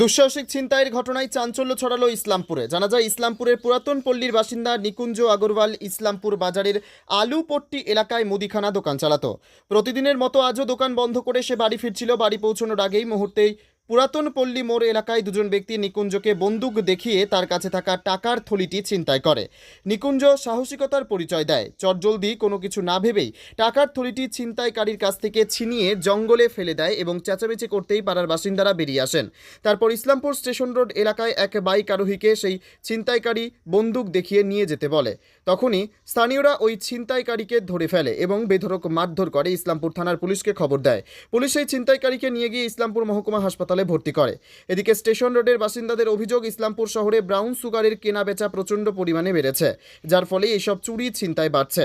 দুঃসাহসিক ছিনতাইয়ের ঘটনায় চাঞ্চল্য ছড়ালো ইসলামপুরে। জানা যায়, ইসলামপুরের পুরাতন পল্লীর বাসিন্দা নিকুঞ্জ আগরওয়াল ইসলামপুর বাজারের আলুপট্টি এলাকায় মুদিখানা দোকান চালাতো। প্রতিদিনের মতো আজও দোকান বন্ধ করে সে বাড়ি ফিরছিল। বাড়ি পৌঁছানোর আগেই মুহূর্তেই পুরাতন পল্লী মোড় এলাকায় দুজন ব্যক্তি নিকুঞ্জকে বন্দুক দেখিয়ে তার কাছে থাকা টাকার থলিটি ছিনতাই করে। নিকুঞ্জ সাহসিকতার পরিচয় দেয়। চটজলদি কোনো কিছু না ভেবেই টাকার থলিটি ছিনতাইকারীর কাছ থেকে ছিনিয়ে জঙ্গলে ফেলে দেয় এবং চেঁচামেচি করতেই পাড়ার বাসিন্দারা বেরিয়ে আসেন। তারপর ইসলামপুর স্টেশন রোড এলাকায় এক বাইক আরোহীকে সেই ছিনতাইকারী বন্দুক দেখিয়ে নিয়ে যেতে বলে। তখনই স্থানীয়রা ওই ছিনতাইকারীকে ধরে ফেলে এবং বেধরক মারধর করে। ইসলামপুর থানার পুলিশকে খবর দেয়। পুলিশ সেই ছিনতাইকারীকে নিয়ে গিয়ে ইসলামপুর মহকুমা হাসপাতালে ভর্তি করে। এদিকে স্টেশন রোডের বাসিন্দাদের অভিযোগ, ইসলামপুর শহরে ব্রাউন সুগারের কেনা বেচা প্রচণ্ড পরিমাণে বেড়েছে, যার ফলে এইসব চুরি ছিনতাই বাড়ছে।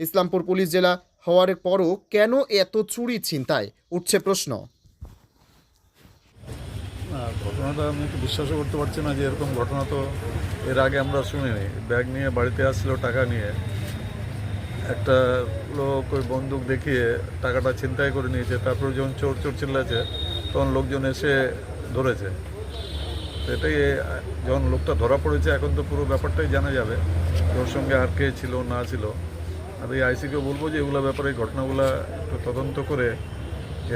ইসলামপুর পুলিশ জেলা হওয়ার পরও কেন এত চুরি ছিনতাই? উঠছে প্রশ্ন। ঘটনাটা আমি একটু বিশ্বাসও করতে পারছি না যে এরকম ঘটনা তো এর আগে আমরা শুনিনি। ব্যাগ নিয়ে বাড়িতে আসছিল টাকা নিয়ে। একটা লোক ওই বন্দুক দেখিয়ে টাকাটা ছিনতাই করে নিয়েছে, তারপরে যখন চোর চোর চিল্লাছে তখন লোকজন এসে ধরেছে। এটাই যখন লোকটা ধরা পড়েছে এখন তো পুরো ব্যাপারটাই জানা যাবে ওর সঙ্গে আর কে ছিল না ছিল। আর এই আইসিকে বলব যে এগুলো ব্যাপারে এই ঘটনাগুলো একটু তদন্ত করে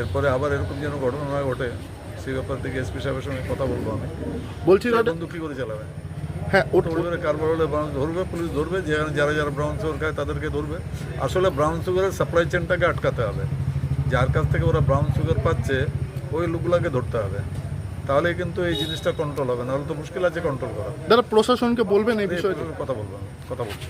এরপরে আবার এরকম যেন ঘটনা না ঘটে সেই ব্যাপার থেকে এসপি সাহেবের সঙ্গে কথা বলব আমি। বলছি বন্ধু কী করে চালাবে? হ্যাঁ পরিবারে কারবার হলে ব্রাউন ধরবে পুলিশ ধরবে যেখানে যারা যারা ব্রাউন সুগার খায় তাদেরকে ধরবে। আসলে ব্রাউন সুগারের সাপ্লাই চেনটাকে আটকাতে হবে। যার কাছ থেকে ওরা ব্রাউন সুগার পাচ্ছে ওই লোকগুলোকে ধরতে হবে। তাহলে কিন্তু এই জিনিসটা কন্ট্রোল হবে নাহলে তো মুশকিল আছে কন্ট্রোল করা। দাদা প্রশাসনকে বলবেন এই বিষয়ে কথা বলব কথা বলছি।